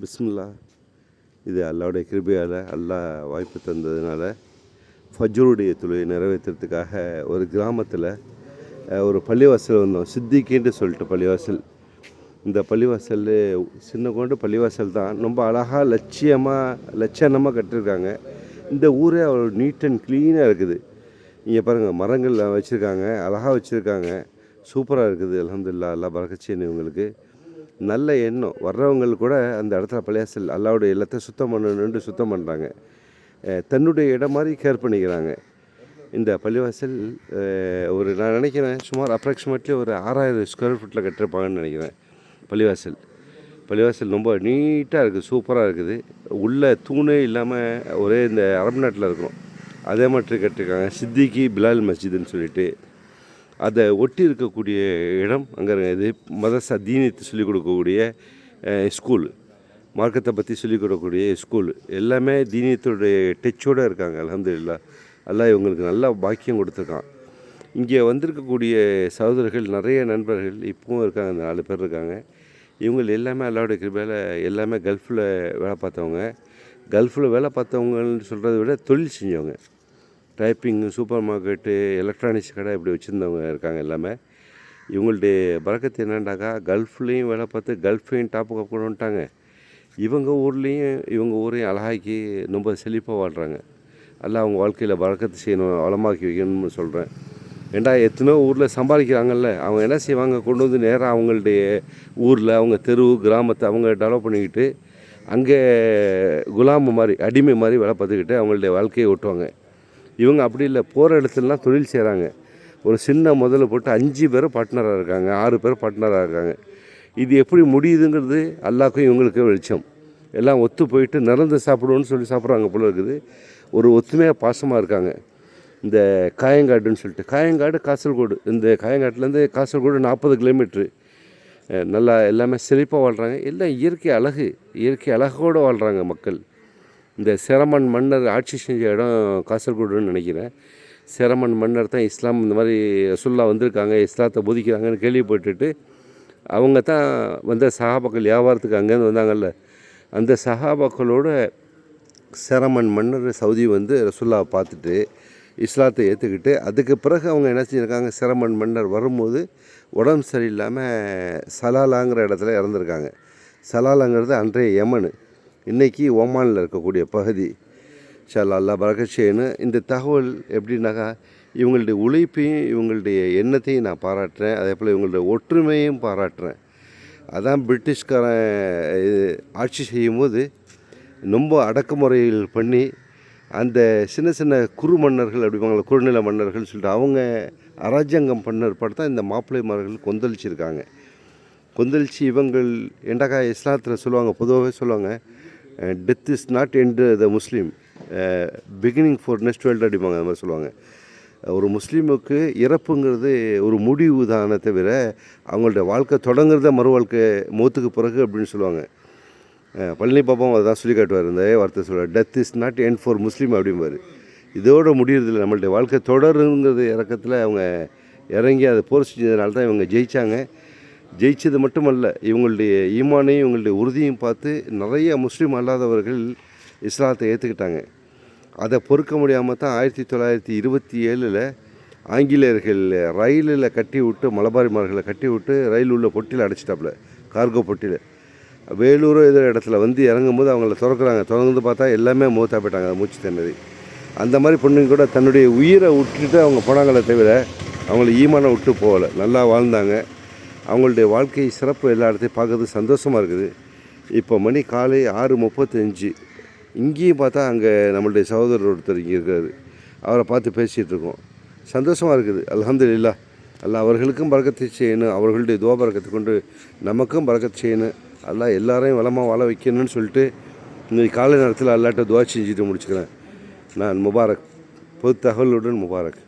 பிஸ்மில்லா. இது அல்லாவுடைய கிருபையால் அல்லா வாய்ப்பு தந்ததுனால ஃபஜ்ருடைய தொழிலை நிறைவேற்றுறதுக்காக ஒரு கிராமத்தில் ஒரு பள்ளிவாசல் வந்தோம். சித்திக்கின்னு சொல்லிட்டு பள்ளிவாசல். இந்த பள்ளிவாசல் சின்ன கொண்டு பள்ளிவாசல் தான். ரொம்ப அழகாக லட்சியமாக லட்சணமாக கட்டியிருக்காங்க இந்த ஊரே அவ்வளோ நீட் அண்ட் க்ளீனாக இருக்குது. இங்கே பாருங்கள் மரங்கள் வச்சுருக்காங்க அழகாக வச்சுருக்காங்க. சூப்பராக இருக்குது அலமதுல்லா அல்லாஹ் பறக்கச்சேன் இவங்களுக்கு. நல்ல எண்ணம். வர்றவங்க கூட அந்த இடத்துல பழையாசல் அல்லாவுடைய எல்லாத்தையும் சுத்தம் பண்ணணுன்ட்டு சுத்தம் பண்ணுறாங்க தன்னுடைய இடம் மாதிரி கேர் பண்ணிக்கிறாங்க. இந்த பள்ளிவாசல் ஒரு நான் நினைக்கிறேன் சுமார் அப்ராக்சிமேட்லி ஒரு ஆறாயிரம் ஸ்கொயர் ஃபீட்டில் கட்டிருப்பாங்கன்னு நினைக்கிறேன் பள்ளிவாசல். பள்ளிவாசல் ரொம்ப நீட்டாக இருக்குது சூப்பராக இருக்குது. உள்ளே தூணே இல்லாமல் ஒரே இந்த அரபு நாட்டில் இருக்கிறோம் அதே மாதிரி கட்டிருக்காங்க சித்திகி பிலால் மஸ்ஜிதுன்னு சொல்லிட்டு. அதை ஒட்டி இருக்கக்கூடிய இடம் அங்கே இது மதசா தீனித்து சொல்லிக் கொடுக்கக்கூடிய ஸ்கூல் மார்க்கத்தை பற்றி சொல்லிக் கொடுக்கக்கூடிய ஸ்கூல் எல்லாமே தீனியத்துடைய டச்சோடு இருக்காங்க அல்ஹம்துலில்லாஹ் எல்லாம் இவங்களுக்கு நல்ல பாக்கியம் கொடுத்துருக்கான். இங்கே வந்திருக்கக்கூடிய சகோதரர்கள் நிறைய நண்பர்கள் இப்பவும் இருக்காங்க நாலு பேர் இருக்காங்க. இவங்க எல்லாமே அல்லாவுடைய கிருபையில் எல்லாமே கல்ஃபில் வேலை பார்த்தவங்க. கல்ஃபில் வேலை பார்த்தவங்கன்னு சொல்கிறத விட தொழில் செஞ்சவங்க. டைப்பிங்கு சூப்பர் மார்க்கெட்டு எலக்ட்ரானிக்ஸ் கடை இப்படி வச்சுருந்தவங்க இருக்காங்க எல்லாமே. இவங்கள்ட்ட பறக்கத்து என்னண்டாக்கா கல்ஃப்லேயும் வேலை பார்த்து கல்ஃபையும் டாப்பு கொண்டு வந்துட்டாங்க இவங்க ஊர்லேயும் இவங்க ஊரையும் அழகாக்கி ரொம்ப செழிப்பாக வாழ்கிறாங்க எல்லாம் அவங்க வாழ்க்கையில் பழக்கத்தை செய்யணும் வளமாக்கி வைக்கணும்னு சொல்கிறேன் ஏண்டா எத்தனையோ ஊரில் சம்பாதிக்கிறாங்கல்ல அவங்க என்ன செய்வாங்க? கொண்டு வந்து நேராக அவங்களுடைய ஊரில் அவங்க தெரு கிராமத்தை அவங்க டெவலப் பண்ணிக்கிட்டு அங்கே குலாம மாதிரி அடிமை மாதிரி வேலை பார்த்துக்கிட்டு அவங்களுடைய வாழ்க்கையை ஓட்டுவாங்க. இவங்க அப்படி இல்லை போகிற இடத்துலலாம் தொழில் செய்கிறாங்க ஒரு சின்ன முதல்ல போட்டு அஞ்சு பேர் பார்ட்னராக இருக்காங்க ஆறு பேர் பார்ட்னராக இருக்காங்க. இது எப்படி முடியுதுங்கிறது அல்லாக்கும் இவங்களுக்கு வெளிச்சம். எல்லாம் ஒத்து போயிட்டு நிறந்து சாப்பிடுவோன்னு சொல்லி சாப்பிட்றாங்க போல இருக்குது. ஒரு ஒத்துமையாக பாசமாக இருக்காங்க. இந்த காயங்காடுன்னு சொல்லிட்டு காயங்காடு காசர்கோடு இந்த காயங்காட்டிலேருந்து காசர்கோடு நாற்பது கிலோமீட்ரு. நல்லா எல்லாமே செழிப்பாக வாழ்கிறாங்க எல்லாம் இயற்கை அழகு இயற்கை அழகோடு வாழ்கிறாங்க மக்கள். இந்த சிரமன் மன்னர் ஆட்சி செஞ்ச இடம் காசர்கோடுன்னு நினைக்கிறேன். சிரமன் மன்னர் தான் இஸ்லாம் இந்த மாதிரி ரசுல்லா வந்திருக்காங்க இஸ்லாத்தை போதிக்கிறாங்கன்னு கேள்விப்பட்டுட்டு அவங்க தான் வந்த சஹாபாக்கள் வியாபாரத்துக்கு அங்கேருந்து வந்தாங்கல்ல. அந்த சஹாபாக்களோட சிரமன் மன்னர் சவுதி வந்து ரசுல்லாவை பார்த்துட்டு இஸ்லாத்தை ஏற்றுக்கிட்டு அதுக்கு பிறகு அவங்க என்ன செஞ்சுருக்காங்க சிரமன் மன்னர் வரும்போது உடம்பு சரியில்லாமல் சலாலாங்கிற இடத்துல இறந்துருக்காங்க. சலாலாங்கிறது அன்றைய யமனு. இன்றைக்கி ஓமானில் இருக்கக்கூடிய பகுதி. ஷாலா அல்லா இந்த தகவல் எப்படின்னாக்கா இவங்களுடைய உழைப்பையும் இவங்களுடைய எண்ணத்தையும் நான் பாராட்டுறேன். அதே போல் இவங்களுடைய ஒற்றுமையும் பாராட்டுறேன். அதான் பிரிட்டிஷ்காரன் ஆட்சி செய்யும்போது ரொம்ப அடக்குமுறைகள் பண்ணி அந்த சின்ன சின்ன குறு மன்னர்கள் அப்படிப்பாங்கள குறுநில மன்னர்கள் சொல்லிட்டு அவங்க அராஜ்யங்கம் பண்ண தான் இந்த மாப்பிள்ளைமார்கள் கொந்தளிச்சிருக்காங்க. கொந்தளிச்சு இவங்கள் ஏண்டாக்கா இஸ்லாத்தில் சொல்லுவாங்க பொதுவாகவே சொல்லுவாங்க death is not end the Muslim beginning for next world அடிப்பாங்க அந்த மாதிரி சொல்லுவாங்க. ஒரு முஸ்லீமுக்கு இறப்புங்கிறது ஒரு முடிவு தானே தவிர அவங்கள்ட்ட வாழ்க்கை தொடங்குறத மறு வாழ்க்கை மூத்துக்கு பிறகு அப்படின்னு சொல்லுவாங்க. பழனி பாப்பாவும் அதான் சொல்லி காட்டுவார். இந்த வார்த்தை சொல்லுவார் death is not end for Muslim அப்படிம்பார். இதோட முடியறதில்லை நம்மள்ட்ட வாழ்க்கை தொடருங்கிறது இறக்கத்தில் அவங்க இறங்கி அதை போர் செஞ்சதுனால தான் இவங்க ஜெயித்தாங்க ஜெயிச்சது மட்டுமல்ல இவங்களுடைய ஈமானையும் இவங்களுடைய உறுதியும் பார்த்து நிறைய முஸ்லீம் அல்லாதவர்கள் இஸ்லாத்தை ஏற்றுக்கிட்டாங்க அதை பொறுக்க முடியாமல் தான் ஆயிரத்தி தொள்ளாயிரத்தி இருபத்தி ஏழில் ஆங்கிலேயர்கள் ரயிலில் கட்டி விட்டு மலபாரிமார்களை கட்டி விட்டு ரயில் உள்ள பொட்டியில் அடைச்சிட்டாப்புல கார்கோ பொட்டியில். வேலூரோ ஏதோ இடத்துல வந்து இறங்கும்போது அவங்கள திறக்கிறாங்க. திறந்து பார்த்தா எல்லாமே மூத்தா போயிட்டாங்க மூச்சு திணறி. அந்த மாதிரி பொண்ணுங்க கூட தன்னுடைய உயிரை விட்டுட்டு அவங்க போனாங்களே தவிர அவங்கள ஈமானை விட்டு போகலை. நல்லா வாழ்ந்தாங்க. அவங்களுடைய வாழ்க்கை சிறப்பு எல்லா இடத்தையும் பார்க்கறது சந்தோஷமாக இருக்குது. இப்போ மணி காலை ஆறு முப்பத்தஞ்சு. இங்கேயும் பார்த்தா அங்கே நம்மளுடைய சகோதரர் ஒருத்தர் இங்கே இருக்கார். அவரை பார்த்து பேசிகிட்டு இருக்கோம். சந்தோஷமாக இருக்குது. அல்ஹம்துலில்லாஹ் அல்லாஹ் அவர்களுக்கும் பறக்கத்தை செய்யணும் அவர்களுடைய துவா பறக்கத்தை கொண்டு நமக்கும் பறக்கத்தை செய்யணும் எல்லாம் எல்லாரையும் வளமாக வாழ வைக்கணும்னு சொல்லிட்டு இன்றைக்கு காலை நேரத்தில் அல்லாட்ட துவா செஞ்சுட்டு முடிச்சுக்கிறேன். நான் முபாரக். பொது தகவலுடன் முபாரக்.